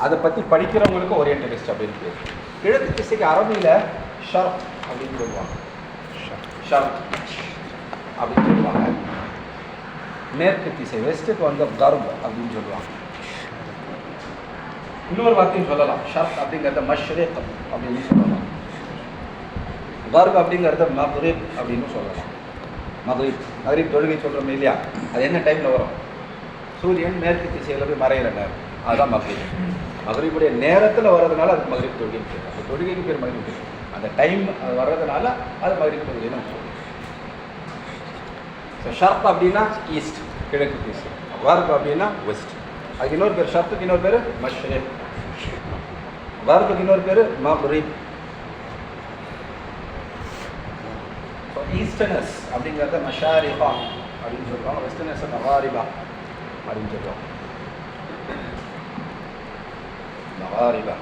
அதை பற்றி படிக்கிறவங்களுக்கு ஓரியன்டலிஸ்ட் அப்படின்னு பேர் கிழக்கு திசைக்கு அரபியில் ஷர்ப் அப்படின்னு சொல்லுவாங்க. ஷர்ப். அப்படின்னு சொல்லுவாங்க. மேற்கு திசை வெஸ்ட்டுக்கு வந்து கர்ப் அப்படின்னு சொல்லுவாங்க. இன்னொரு வார்த்தையும் சொல்லலாம். ஷர்ப் அப்படிங்கிறத மஷ்ரேக் அப்படின்னு சொல்லலாம். கர்ப் அப்படிங்கிறத மதுரே அப்படின்னு சொல்லலாம். மதுரை மதுரை தொழுகை சொல்கிறோம் இல்லையா? அது என்ன டைமில் வரும்? சூரியன் மேற்கு திசையில் போய் மறையிற நேரம் அதுதான் மக்ரிப். மகரிபுடைய நேரத்தில் வர்றதுனால அது மக்ரிப் தொழுகைன்னு பேர். அந்த தொழுகைக்கு பேர் மக்ரிப் அந்த டைம் அது வர்றதுனால அது மக்ரிப் தொழுகைன்னு நம்ம சொல்லுவோம் ஸோ ஷர்ப் அப்படின்னா ஈஸ்ட் கிழக்கு ஈஸ்ட் வர்க் அப்படின்னா வெஸ்ட் அதுக்கு இன்னொரு பேர் ஷர்த்துக்கு இன்னொரு பேர் மஷ்ரேக் வர்க்குக்கு இன்னொரு பேர் மக்ரிப் ஸோ ஈஸ்டர்னஸ் அப்படிங்கிறத மஷாரிபா அப்படின்னு சொல்லுவாங்க. வெஸ்டர்னஸ் மவாரிபா அப்படின்னு சொல்லுவாங்க. غاربة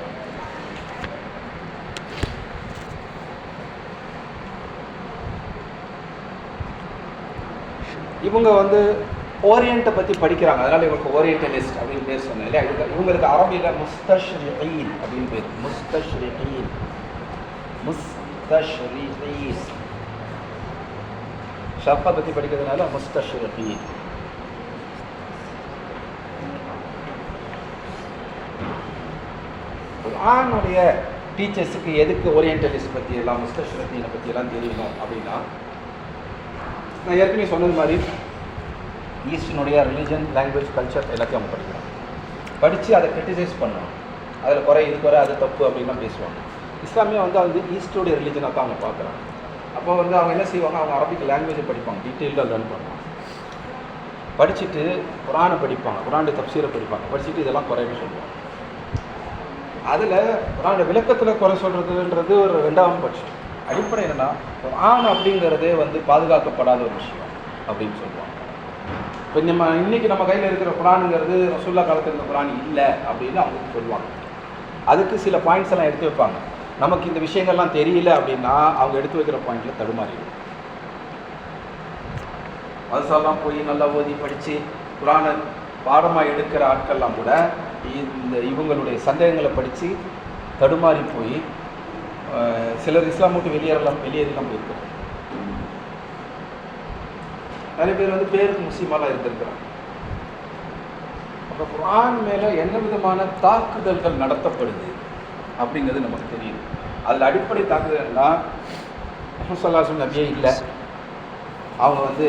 இவங்க வந்து ஓரியண்ட்டை பற்றி படிக்கிறாங்க. அதனால் இவங்களுக்கு ஓரியண்டலிஸ்ட் அப்படின்னு பேர் சொன்னேன் இல்லையா? இதுக்கு இவங்களுக்கு அரபியில் முஸ்தஷ்ரிகீன் அப்படின்னு பேர். முஸ்தஷ்ரிகீன் முஸ்தஷ்ரிகீன் ஷர்ஃபை பற்றி படிக்கிறதுனால முஸ்தஷ்ரிகீன் குர்ஆனுடைய டீச்சர்ஸுக்கு எதுக்கு ஓரியன்டலிஸ்ட் பற்றி எல்லாம் முஸ்தஷ்ரத்தீனை பற்றி எல்லாம் தெரியணும் அப்படின்னா நான் ஏற்கனவே சொன்னது மாதிரி ஈஸ்டினுடைய ரிலிஜன் லாங்குவேஜ் கல்ச்சர் எல்லாத்தையும் அவங்க படிக்கிறாங்க படித்து அதை கிரிட்டிசைஸ் பண்ணணும். அதில் குறை இது குறை அது தப்பு அப்படின்லாம் பேசுவாங்க. இஸ்லாமியா வந்து வந்து ஈஸ்டோடைய ரிலிஜனாக தான் அவங்க பார்க்குறாங்க. அப்போ வந்து அவங்க என்ன செய்வாங்க அவங்க அரபிக் லாங்குவேஜை படிப்பாங்க. டீட்டெயிலாக லேர்ன் பண்ணுவாங்க. படிச்சுட்டு குரானை படிப்பாங்க. குரானுடைய தப்சீரை படிப்பாங்க. படிச்சுட்டு இதெல்லாம் குறைன்னு சொல்லுவாங்க. அதில் நான் விளக்கத்தில் குறை சொல்கிறதுன்றது ஒரு ரெண்டாம் பட்சம். அடிப்படை என்னென்னா ஆண் அப்படிங்கிறதே வந்து பாதுகாக்கப்படாத ஒரு விஷயம் அப்படின்னு சொல்லுவாங்க. இப்போ நம்ம இன்றைக்கி நம்ம கையில் இருக்கிற குரானுங்கிறது ரசுல்லா காலத்தில் இருந்த குரான் இல்லை அப்படின்னு அவங்க சொல்லுவாங்க. அதுக்கு சில பாயிண்ட்ஸ் எல்லாம் எடுத்து வைப்பாங்க. நமக்கு இந்த விஷயங்கள்லாம் தெரியல அப்படின்னா அவங்க எடுத்து வைக்கிற பாயிண்டில் தடுமாறிடும் மதுசாலாம் போய் நல்லா ஓதி படித்து குரானை பாடமாக எடுக்கிற ஆட்கள்லாம் கூட இந்த இவங்களுடைய சந்தேகங்களை படித்து தடுமாறி போய் சிலர் இஸ்லாம் விட்டு வெளியேறலாம் வெளியேறலாம் போயிருக்காங்க. நிறைய பேர் வந்து பேருக்கு முஸ்லீமாலாம் இருந்திருக்கிறாங்க. அப்போ குரான் மேலே என்ன விதமான தாக்குதல்கள் நடத்தப்படுது அப்படிங்கிறது நமக்கு தெரியுது அதில் அடிப்படை தாக்குதல்னா முசல்லாசம் நபியே இல்லை. அவங்க வந்து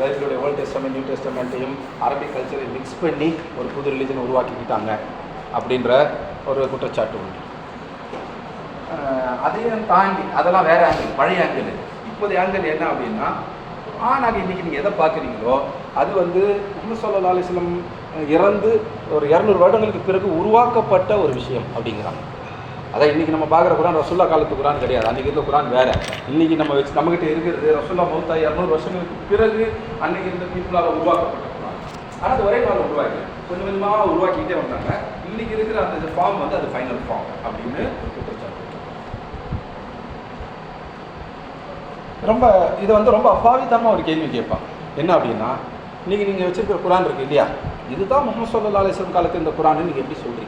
பைபிளுடைய ஓல்ட் டெஸ்டமெண்ட் நியூ டெஸ்டமெண்ட்டையும் அரபிக் கல்ச்சரை மிக்ஸ் பண்ணி ஒரு புது ரிலீஜனை உருவாக்கிக்கிட்டாங்க அப்படின்ற ஒரு குற்றச்சாட்டு உண்டு. அதையும் தாண்டி அதெல்லாம் வேற ஆங்கிள் பழைய ஆங்கிள் இப்போதைய ஆங்கிள் என்ன அப்படின்னா ஆனால் இன்றைக்கி நீங்கள் எதை பார்க்குறீங்களோ அது வந்து முகமது சல்லா அலிஸ்லம் இறந்து ஒரு இரநூறு வருடங்களுக்கு பிறகு உருவாக்கப்பட்ட ஒரு விஷயம் அப்படிங்கிறாங்க. அதான் இன்றைக்கி நம்ம பார்க்குற குரான் ரசுல்லா காலத்து குரான் கிடையாது. அன்றைக்கி இருந்த குரான் வேறு. இன்றைக்கி நம்ம வச்சு நம்மகிட்ட இருக்கிறது ரசுல்லா மௌத்தா இரநூறு வருஷங்களுக்கு பிறகு அன்றைக்கி இருந்த பீப்புளால் உருவாக்கப்பட்ட குரான். ஆனால் அது ஒரே நாள் உருவாக்கி கொஞ்சம் கொஞ்சமாக உருவாக்கிட்டே வந்தாங்க. இன்றைக்கி இருக்கிற அந்த ஃபார்ம் வந்து அது ஃபைனல் ஃபார்ம் அப்படின்னு ரொம்ப இது வந்து ரொம்ப அப்பாவித்தனமாக ஒரு கேள்வி கேட்பான் என்ன அப்படின்னா இன்னைக்கு நீங்கள் வச்சுருக்கிற குரான் இருக்கு இல்லையா? இதுதான் முகமது சொல்லா அலிஸ்லம் காலத்து இந்த குரான் நீங்கள் எப்படி சொல்கிறீங்க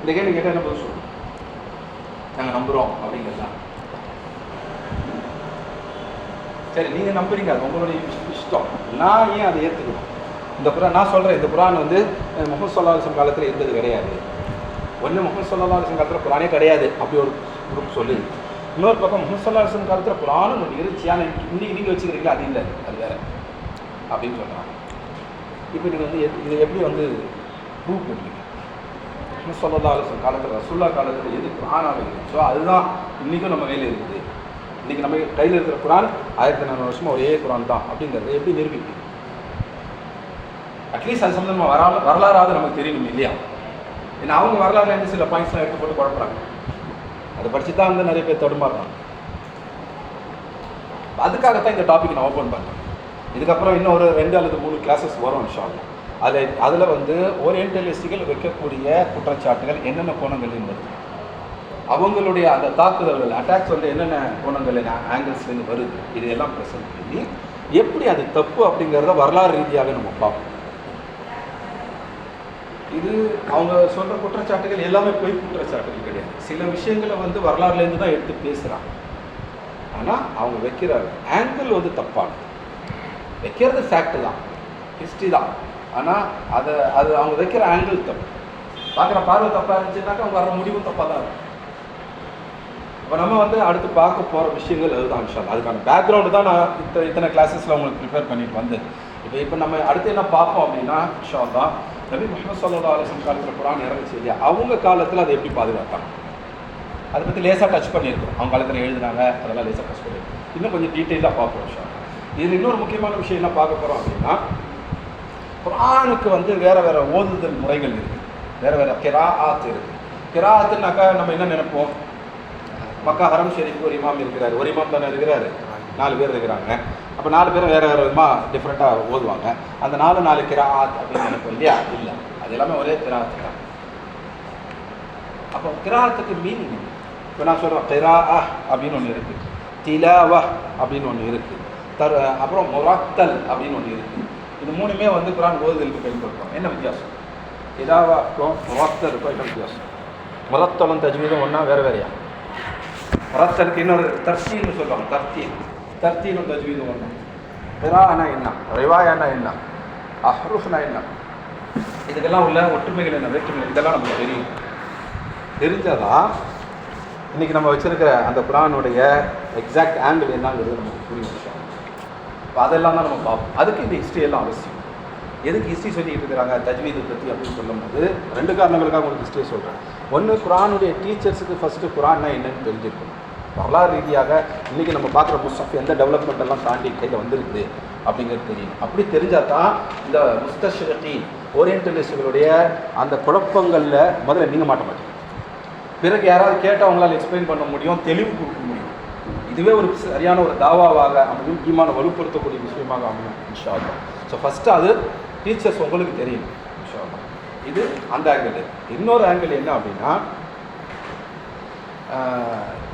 இந்த கேள்வி கேட்டால் என்ன பதில் சொல்லுவோம் நாங்கள் நம்புகிறோம் அப்படிங்கிறதா? சரி நீங்கள் நம்புறீங்க அது உங்களுடைய இஷ்டம். நான் ஏன் அதை ஏற்றுக்கணும் இந்த குரான் நான் சொல்கிறேன் இந்த குரான் வந்து அஹ், முகமது சல்லா காலத்தில் இருந்தது கிடையாது. ஒன்று முகமது சல்லா காலத்தில் குரானே கிடையாது அப்படி ஒரு குரூப் சொல்லுது இன்னொரு பக்கம் முகமது சல்லா காலத்தில் குரானும் ஒன்று இருந்துச்சியான இன்னைக்கு நீங்கள் வச்சுக்கிறீங்களா அது இல்லை அது வேற. அப்படின்னு சொல்கிறாங்க இப்போ நீங்கள் வந்து எது- இதை எப்படி வந்து ப்ரூவ் பண்ணுறீங்க சல்லா அலிஸ்லம் காலத்தில் ரசுல்லா காலத்தில் எது குரானாக இருந்துச்சோ அதுதான் இன்றைக்கும் நம்ம கையில் இருக்குது. இன்றைக்கி நம்ம கையில் இருக்கிற குரான் ஆயிரத்தி நானூறு வருஷமாக ஒரே குரான் தான் அப்படிங்கிறத எப்படி நிரூபிப்பீங்க? அட்லீஸ்ட் அது சம்மந்தமாக வரலாறு வரலாறாவது நமக்கு தெரியணும் இல்லையா? ஏன்னா அவங்க வரலாறு இருந்து சில பாயிண்ட்ஸ்லாம் எடுத்து போட்டு குழப்பறாங்க. அதை படித்து தான் வந்து நிறைய பேர் தடுமாறுறாங்க. அதுக்காகத்தான் இந்த டாபிக் நான் ஓப்பன் பண்ணுறேன் இதுக்கப்புறம் இன்னும் ஒரு ரெண்டு அல்லது மூணு கிளாஸஸ் வரும் இன்ஷால்லா அதில் அதில் வந்து ஓரியன்டலிஸ்டுகள் வைக்கக்கூடிய குற்றச்சாட்டுகள் என்னென்ன கோணங்கள் என்பது. அவங்களுடைய அந்த தாக்குதல்கள் அட்டாக்ஸ் வந்து என்னென்ன கோணங்கள் ஆங்கிள்ஸ்லேருந்து வருது இதையெல்லாம் ப்ரெசென்ட் பண்ணி எப்படி அது தப்பு அப்படிங்கிறத வரலாறு ரீதியாக நம்ம பார்ப்போம். இது அவங்க சொல்கிற குற்றச்சாட்டுகள் எல்லாமே பொய் குற்றச்சாட்டுகள் கிடையாது. சில விஷயங்களை வந்து வரலாறுலேருந்து தான் எடுத்து பேசுகிறாங்க ஆனால் அவங்க வைக்கிற ஆங்கிள் வந்து தப்பானது. வைக்கிறது ஃபேக்ட் தான் ஹிஸ்ட்ரி தான். ஆனால் அதை அது அவங்க வைக்கிற ஆங்கிள் தப்பு. பார்க்குற பார்வை தப்பாக இருந்துச்சுன்னாக்கா அவங்க வர முடிவும் தப்பாக தான் இருக்கும். இப்போ நம்ம வந்து அடுத்து பார்க்க போகிற விஷயங்கள் அதுதான் விஷயம் அதுக்கான பேக்ரவுண்டு தான் நான் இத்தனை இத்தனை கிளாஸஸில் உங்களுக்கு ப்ரிப்பேர் பண்ணிட்டு வந்தேன். இப்போ இப்போ நம்ம அடுத்து என்ன பார்ப்போம் அப்படின்னா விஷா தான் நபி முகமது சல்லா அலிஸ்லம் காலத்தில் குரான் இறங்குச்சு இல்லையா? அவங்க காலத்தில் அதை எப்படி பாதுகாத்தாங்க அதை பற்றி லேசாக டச் பண்ணியிருக்கோம் அவங்க காலத்தில் எழுதுனாங்க அதெல்லாம் லேசாக டச் பண்ணியிருக்கோம் இன்னும் கொஞ்சம் டீட்டெயிலாக பார்ப்போம் விஷா இதில் இன்னொரு முக்கியமான விஷயம் என்ன பார்க்க போகிறோம் அப்படின்னா குரானுக்கு வந்து வேறு வேறு ஓதுதல் முறைகள் இருக்குது வேறு வேறு கிராஆத் இருக்குது கிராத்துனாக்கா நம்ம என்ன நினைப்போம்? மக்கா ஹரம் ஷெரீஃப் ஒரு இமாம் இருக்கிறார். ஒரு இமாம் தானே இருக்கிறாரு? நாலு பேர் இருக்கிறாங்க. அப்போ நாலு பேரும் வேறு வேறு விதமாக டிஃப்ரெண்ட்டாக ஓதுவாங்க. அந்த நாலு நாலு கிராத் அப்படின்னு நினைப்போம் இல்லையா? இல்லை. அது எல்லாமே ஒரே கிராத்து தான். அப்போ கிராத்துக்கு மீனிங் இப்போ நான் சொல்கிறேன் கிரா அப்படின்னு ஒன்று இருக்குது திலாவா அப்படின்னு ஒன்று இருக்குது தர் அப்புறம் முராத்தல் அப்படின்னு ஒன்று இருக்குது இது மூணுமே வந்து குரான் ஓதுதலுக்கு பயன்படுத்துவோம் என்ன வித்தியாசம்? திலாவாக்கும் முராத்தலுக்கும் என்ன வித்தியாசம்? முரத்தலும் தஜ்வீதும் ஒன்றா வேறு வேறையா? முரத்தலுக்கு இன்னொரு தர்த்தீன்னு சொல்லுவாங்க தர்த்தீன் தர்த்தீனும் தஜ்வீதும் ஒன்று பிரானா என்ன? ரிவாயானா என்ன? அஹ்ருஃப்னா என்ன? இதுக்கெல்லாம் உள்ள ஒற்றுமைகள் என்ன வேற்றுமைகள்? இதெல்லாம் நமக்கு தெரியும். தெரிஞ்சாதான் இன்னைக்கு நம்ம வச்சிருக்கிற அந்த குரானுடைய எக்ஸாக்ட் ஆங்கிள் என்னங்கிறது நமக்கு புரியும். இப்போ அதெல்லாம் தான் நம்ம பார்ப்போம். அதுக்கு இந்த ஹிஸ்ட்ரி எல்லாம் அவசியம். எதுக்கு ஹிஸ்ட்ரி சொல்லிக்கிட்டு இருக்கிறாங்க? தஜ்வீது பற்றி அப்படின்னு சொல்லும்போது ரெண்டு காரணங்களுக்காக உங்களுக்கு ஹிஸ்ட்ரி சொல்கிறேன் ஒன்று குரானுடைய டீச்சர்ஸுக்கு ஃபஸ்ட்டு குரான்னா என்னன்னு தெரிஞ்சிருக்கணும். வரலாறு ரீதியாக இன்றைக்கி நம்ம பார்க்குற முஸ்தப் எந்த டெவலப்மெண்ட் எல்லாம் தாண்டி கையில் வந்திருக்குது அப்படிங்கிறது தெரியும். அப்படி தெரிஞ்சால் தான் இந்த முஸ்தஷி ஓரியன்டலிஸ்டுகளுடைய அந்த குழப்பங்களில் முதல்ல நீங்க மாட்ட மாட்டீங்க. பிறகு யாராவது கேட்டால் அவங்களால் எக்ஸ்பிளைன் பண்ண முடியும் தெளிவு கொடுக்க முடியும். இதுவே ஒரு சரியான ஒரு தாவாவாக அமையும் ஈமான வலுப்படுத்தக்கூடிய விஷயமாக அமையும் இன்ஷால்லா ஸோ ஃபஸ்ட்டு அது டீச்சர்ஸ் உங்களுக்கு தெரியும் இன்ஷால்லா இது அந்த ஆங்கிள் இன்னொரு ஆங்கிள் என்ன அப்படின்னா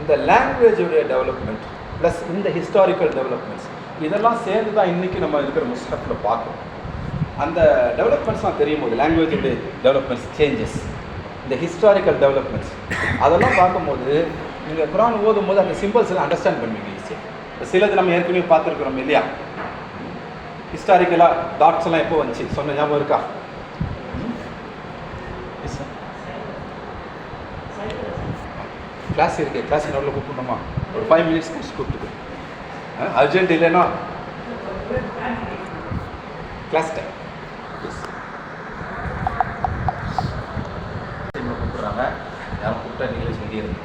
இந்த லாங்குவேஜுடைய டெவலப்மெண்ட் ப்ளஸ் இந்த ஹிஸ்டாரிக்கல் டெவலப்மெண்ட்ஸ் இதெல்லாம் சேர்ந்து தான் இன்றைக்கி நம்ம இருக்கிற முஸ்லத்தில் பார்க்குறோம். அந்த டெவலப்மெண்ட்ஸ்லாம் தெரியும் போது லாங்குவேஜுடைய டெவலப்மெண்ட்ஸ் சேஞ்சஸ் இந்த ஹிஸ்டாரிக்கல் டெவலப்மெண்ட்ஸ் அதெல்லாம் பார்க்கும்போது நீங்கள் குரான் ஓதும் போது அந்த சிம்பிள்ஸ் எல்லாம் அண்டர்ஸ்டாண்ட் பண்ணுவீங்க ஈஸியாக சிலது நம்ம ஏற்கனவே பார்த்துருக்குறோம் இல்லையா? ஹிஸ்டாரிக்கலாக டாட்ஸ் எல்லாம் எப்போ வந்துச்சு? சொன்ன ஞாபகம் இருக்கா? கிளாஸ் இருக்கு கிளாஸ் நடுவில் கூப்பிடணுமா? ஒரு ஃபைவ் மினிட்ஸ் கழிச்சு கூப்பிட்டுக்கு. அர்ஜென்ட் இல்லைன்னா? கிளாஸ் டைம் கூப்பிட்றாங்க. யாரும் கூப்பிட்டா நீங்களே சொல்லிடுங்க.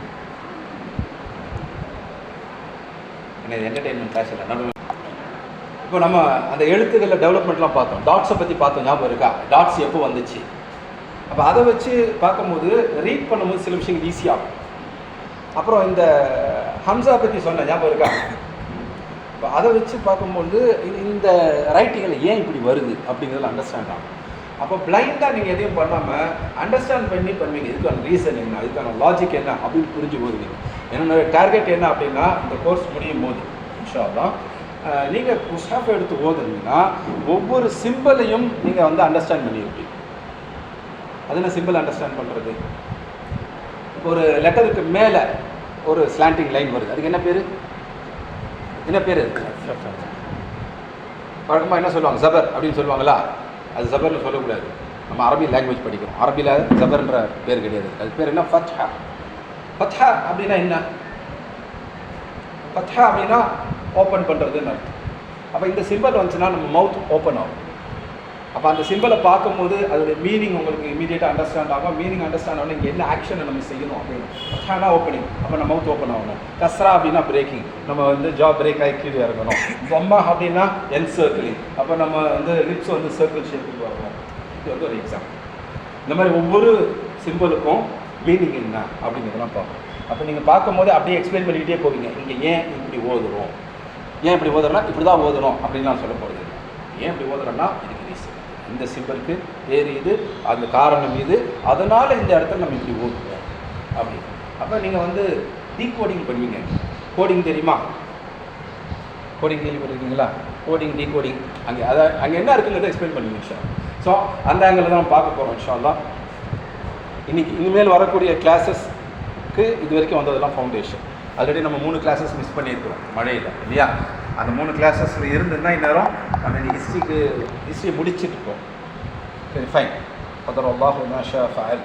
என்ன என்டர்டெயின்மெண்ட் கிளாஸ் இல்லை. நடுவில். இப்போ நம்ம அந்த எழுத்துக்களில் டெவலப்மெண்ட்லாம் பார்த்தோம். டாட்ஸை பற்றி பார்த்தோம். ஞாபகம் இருக்கா? டாட்ஸ் எப்போ வந்துச்சு? அப்போ அதை வச்சு பார்க்கும்போது ரீட் பண்ணும்போது சில விஷயங்கள் ஈஸியாகும் அப்புறம் இந்த ஹம்சா பற்றி சொன்ன ஞாபகம் இருக்கா? இப்போ அதை வச்சு பார்க்கும்போது இந்த- ரைட்டிங்கில் ஏன் இப்படி வருது அப்படிங்கிறதுல அண்டர்ஸ்டாண்ட் ஆகும். அப்போ பிளைண்டாக நீங்கள் எதையும் பண்ணாமல் அண்டர்ஸ்டாண்ட் பண்ணி பண்ணுவீங்க இதுக்கான ரீசன் என்ன? இதுக்கான லாஜிக் என்ன? அப்படின்னு புரிஞ்சு போதுவீங்க என்னோட டார்கெட் என்ன அப்படின்னா இந்த கோர்ஸ் முடியும் போது இன்ஷா தான் நீங்கள் முஸ்டாஃப் எடுத்து ஓதுனீங்கன்னா ஒவ்வொரு சிம்பிளையும் நீங்கள் வந்து அண்டர்ஸ்டாண்ட் பண்ணியிருப்பீங்க அது என்ன சிம்பிள் அண்டர்ஸ்டாண்ட் பண்ணுறது ஒரு லெட்டருக்கு மேலே ஒரு ஸ்லாண்டிங் லைன் வருது. அதுக்கு என்ன பேர்? என்ன பேர்? வழக்கமாக என்ன சொல்லுவாங்க? ஜபர் அப்படின்னு சொல்லுவாங்களா? அது ஜபர்னு சொல்லக்கூடாது. நம்ம அரபி லாங்குவேஜ் படிக்கிறோம். அரபியில் ஜபர்ன்ற பேர் கிடையாது. அது பேர் என்ன? ஃபத்ஹா ஃபத்ஹா அப்படின்னா என்ன? ஃபத்ஹா அப்படின்னா ஓப்பன் பண்ணுறதுன்னு அர்த்தம். அப்போ இந்த சிம்பிள் வந்துச்சுன்னா நம்ம மவுத் ஓப்பன் ஆகும். அப்போ அந்த சிம்பிளை பார்க்கும்போது அதோட மீனிங் உங்களுக்கு இமீடியட்டாக அண்டர்ஸ்டாண்ட் ஆகும். மீனிங் அண்டர்ஸ்டாண்ட் ஆகணும் இங்கே என்ன ஆக்ஷனை நம்ம செய்யணும் அப்படின்னு. ஃபத்ஹானா ஓப்பனிங் அப்போ நம்ம மவுத் ஓப்பன் ஆகணும். கஸ்ரா அப்படின்னா பிரேக்கிங் நம்ம வந்து ஜா பிரேக் ஆகி கீழே இறங்கணும். பொம்மா அப்படின்னா என் சர்க்கிளிங் அப்போ நம்ம வந்து லிப்ஸ் வந்து சர்க்கிள் ஷேப்புக்கு வரணும். இது வந்து ஒரு எக்ஸாம்பிள் இந்த மாதிரி ஒவ்வொரு சிம்பிளுக்கும் மீனிங் என்ன அப்படிங்கிறதெல்லாம் பார்ப்போம். அப்போ நீங்கள் பார்க்கும்போது அப்படியே எக்ஸ்பிளைன் பண்ணிக்கிட்டே போவீங்க. இங்கே ஏன் இப்படி ஓதுறோம்? ஏன் இப்படி ஓதுறோம்னா இப்படி தான் ஓதுறோம் அப்படின்னு நான் சொல்ல போகிறது ஏன் இப்படி ஓதுறோம்னா இதுக்கு ரீசன் இந்த சிம்பிளுக்கு பேர் இது அந்த காரணம் இது அதனால் இந்த இடத்துல நம்ம இப்படி ஓதுவோம் அப்படி அப்போ நீங்கள் வந்து டீகோடிங் பண்ணுவீங்க. கோடிங் தெரியுமா? கோடிங் கேள்விப்பட்டிருக்கீங்களா? கோடிங் டீகோடிங் அங்கே அதை அங்கே என்ன இருக்குங்கிறத எக்ஸ்பிளைன் பண்ணுவீங்க சார் ஸோ அந்த ஆங்கிள் தான் நம்ம பார்க்க போகிறோம் தான் இன்றைக்கி இனிமேல் வரக்கூடிய கிளாஸஸ்க்கு இது வரைக்கும் வந்ததெல்லாம் ஃபவுண்டேஷன் ஆல்ரெடி நம்ம மூணு கிளாஸஸ் மிஸ் பண்ணியிருக்கிறோம் மழையில் இல்லையா? அந்த மூணு கிளாஸஸில் இருந்துன்னா இந்நேரம் நம்ம இந்த ஹிஸ்ட்ரிக்கு ஹிஸ்ட்ரி முடிச்சிட்டு சரி ஃபைன் பதர் அல்லாஹ் ஃபயல்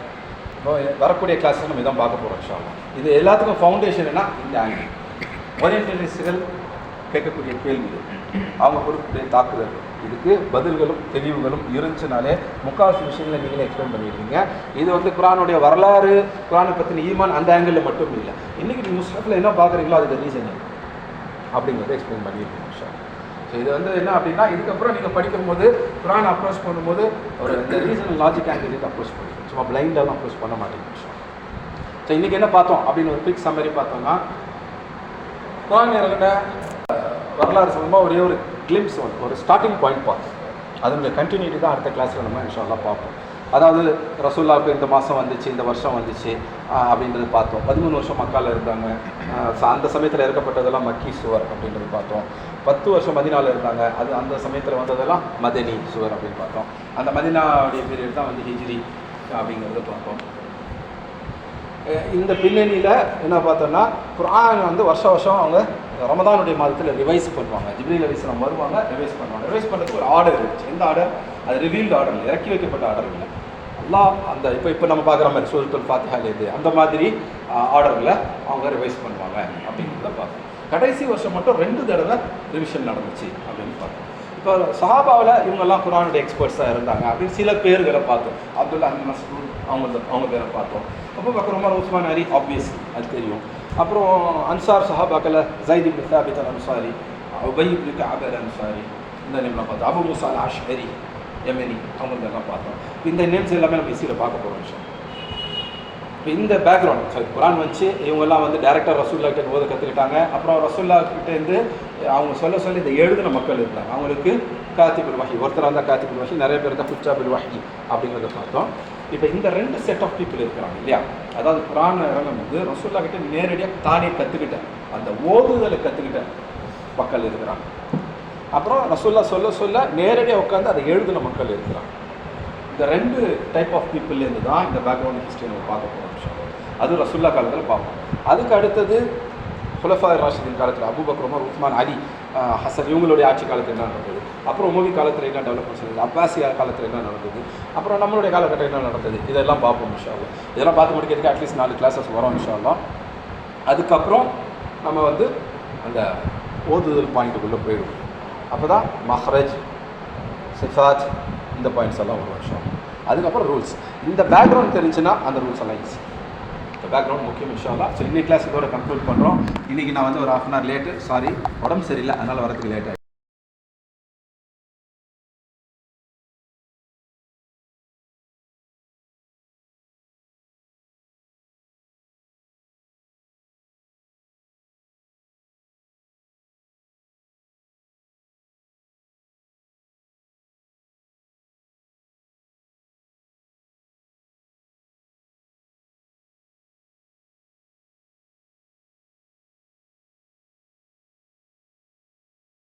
இப்போ வரக்கூடிய கிளாஸஸ் நம்ம இதான் பார்க்க போகிறோம் இன்ஷால்லா இது எல்லாத்துக்கும் ஃபவுண்டேஷன் என்ன இந்த ஆங்கிள் ஓரியன்டலிஸ்டுகள் கேட்கக்கூடிய கேள்விகள் அவங்க கொடுக்கக்கூடிய தாக்குதல் இதுக்கு பதில்களும் தெளிவுகளும் இருந்துச்சுனாலே முக்கால்வாசி விஷயங்களை நீங்களே எக்ஸ்பிளைன் பண்ணியிருக்கீங்க இது வந்து குரானுடைய வரலாறு குரானை பற்றின ஈமான் அந்த ஆங்கிளில் மட்டும் இல்லை. இன்றைக்கி நீங்கள் முஸ்லீமில் என்ன பார்க்குறீங்களோ அதுக்கு ரீசன் அப்படிங்கிறத எக்ஸ்பிளைன் பண்ணியிருக்கீங்க இன்ஷால்லா ஸோ இது வந்து என்ன அப்படின்னா இதுக்கப்புறம் நீங்கள் படிக்கும்போது குரான் அப்ரோச் பண்ணும்போது ஒரு இந்த ரீசனல் லாஜிக் ஆங்கிள் அப்ரோச் பண்ணுவீங்க சும்மா பிளைண்டாக அப்ரோச் பண்ண மாட்டேங்க ஸோ இன்றைக்கி என்ன பார்த்தோம் அப்படின்னு ஒரு குவிக் சம்மரி பார்த்தோம்னா குரான் இறங்கிட்ட வரலாறு சம்பந்தமாக ஒரே ஒரு கிளிம்ஸ் ஒன் ஒரு ஸ்டார்டிங் பாயிண்ட் பார்த்தோம் அதனுடைய கண்டினியூட்டி தான் அடுத்த கிளாஸில் நம்ம இன்ஷாலாம் பார்ப்போம். அதாவது ரசூல்லாவுக்கு இந்த மாதம் வந்துச்சு இந்த வருஷம் வந்துச்சு அப்படின்றது பார்த்தோம். பதிமூணு வருஷம் மக்கால் இருந்தாங்க. அந்த சமயத்தில் இறக்கப்பட்டதெல்லாம் மக்கி சுவர் அப்படின்றது பார்த்தோம். பத்து வருஷம் மதினாவில் இருந்தாங்க. அது அந்த சமயத்தில் வந்ததெல்லாம் மதனி சுவர் அப்படின்னு பார்த்தோம். அந்த மதினாவுடைய பீரியட் தான் வந்து ஹிஜ்ரி அப்படிங்கிறத பார்த்தோம். இந்த பின்னணியில் என்ன பார்த்தோம்னா குரான் வந்து வருஷம் வருஷம் அவங்க ரமதானுடைய மாதத்தில் ரிவைஸ் பண்ணுவாங்க. ஜிப்ரீல் அலிஸ்லாம் வருவாங்க ரிவைஸ் பண்ணுவாங்க. ரிவைஸ் பண்ணுறதுக்கு ஒரு ஆர்டர் இருந்துச்சு. எந்த ஆர்டர் அது ரிவீல்டு ஆர்டர் இல்லை. இறக்கி வைக்கப்பட்ட ஆர்டர் இல்லை. எல்லாம் அந்த இப்போ இப்போ நம்ம பார்க்குற மாதிரி சூரத்துல் ஃபாத்திஹால் இது. அந்த மாதிரி ஆர்டரில் அவங்க ரிவைஸ் பண்ணுவாங்க அப்படிங்கிறத பார்த்தோம் கடைசி வருஷம் மட்டும் ரெண்டு தடவை ரிவிஷன் நடந்துச்சு அப்படின்னு பார்த்தோம் இப்போ சஹாபாவில் இவங்கெல்லாம் குரானுடைய எக்ஸ்பர்ட்ஸாக இருந்தாங்க அப்படின்னு சில பேர்களை பார்த்தோம். அப்துல்லா அஹ் மஸ்ரூத் அவங்க அவங்க பேரை பார்த்தோம். அப்போ பக்கம் ரொம்ப உஸ்மான் அரி ஆப்வியஸ் அது தெரியும். அப்புறம் அன்சார் சஹாபாக்கில் ஜைத் இப்னு சாபித் அல் அன்சாரி உபை இப்னு கஅப் அல் அன்சாரி இந்த நேம்லாம் பார்த்தோம். Abu Musa al Ashari Yamani அவங்க பார்த்தோம் இந்த நேம்ஸ் எல்லாமே நம்ம இசியில் பார்க்க போகிற விஷயம் இப்போ இந்த பேக்ரவுண்ட் சாரி குரான் வச்சு இவங்கெல்லாம் வந்து டேரெக்டாக ரசூல்லா கிட்ட ஓத கற்றுக்கிட்டாங்க அப்புறம் ரசூல்லா கிட்டேருந்து அவங்க சொல்ல சொல்லி இந்த எழுதின மக்கள் இருந்தாங்க. அவங்களுக்கு காத்திபுல் வஹி ஒருத்தராக இருந்தால் காத்திபுல் வஹி நிறைய பேர் இருந்தால் குச்சாபுல் வஹி அப்படிங்கிறத பார்த்தோம். இப்போ இந்த ரெண்டு செட் ஆஃப் பீப்புள் இருக்கிறாங்க இல்லையா? அதாவது புராண இடம் வந்து ரசூல்லா கிட்ட நேரடியாக தானே கற்றுக்கிட்டேன் அந்த ஓதுதலை கற்றுக்கிட்ட மக்கள் இருக்கிறாங்க. அப்புறம் ரசூல்லா சொல்ல சொல்ல நேரடியாக உட்காந்து அதை எழுதின மக்கள் இருக்கிறாங்க. இந்த ரெண்டு டைப் ஆஃப் பீப்புள்லேருந்து தான் இந்த பேக்ரவுண்ட் ஹிஸ்ட்ரி நம்ம பார்க்க போகிறோம் அது ரசுல்லா காலத்தில் பார்ப்போம். அதுக்கு அடுத்தது ஹுலஃபா ராஷிதின் காலத்தில் Abu Bakr Umar Usman Ali Hasan இவங்களுடைய ஆட்சி காலத்தில் என்ன நடந்தது? அப்புறம் உமவி காலத்தில் என்ன டெவலப்மெண்ட்ஸ் நடந்தது அப்பாசியா காலத்தில் என்ன நடந்தது? அப்புறம் நம்மளுடைய காலகட்டம் என்ன நடந்தது? இதெல்லாம் பார்ப்போம் விஷயம் இதெல்லாம் பார்த்து முடிக்கிறதுக்கு அட்லீஸ்ட் நாலு கிளாஸஸ் வரும் இன்ஷால்லா அதுக்கப்புறம் நம்ம வந்து அந்த ஓதுதல் பாயிண்ட்டுக்குள்ளே போயிடுவோம். அப்போ தான் மஹ்ரஜ் சிஃபாத் இந்த பாயிண்ட்ஸ் எல்லாம் ஒரு வருஷம் அதுக்கப்புறம் ரூல்ஸ் இந்த பேக்ரவுண்ட் தெரிஞ்சுன்னா அந்த ரூல்ஸ் எல்லாம் ஈஸி இந்த பேக்ரவுண்ட் முக்கியம் விஷயம்லாம் ஸோ இன்னைக்கு கிளாஸ் இதோட கன்க்ளூட் பண்ணுறோம் இன்றைக்கி நான் வந்து ஒரு half an hour late sorry உடம்பு சரியில்லை. அதனால் வரதுக்கு லேட்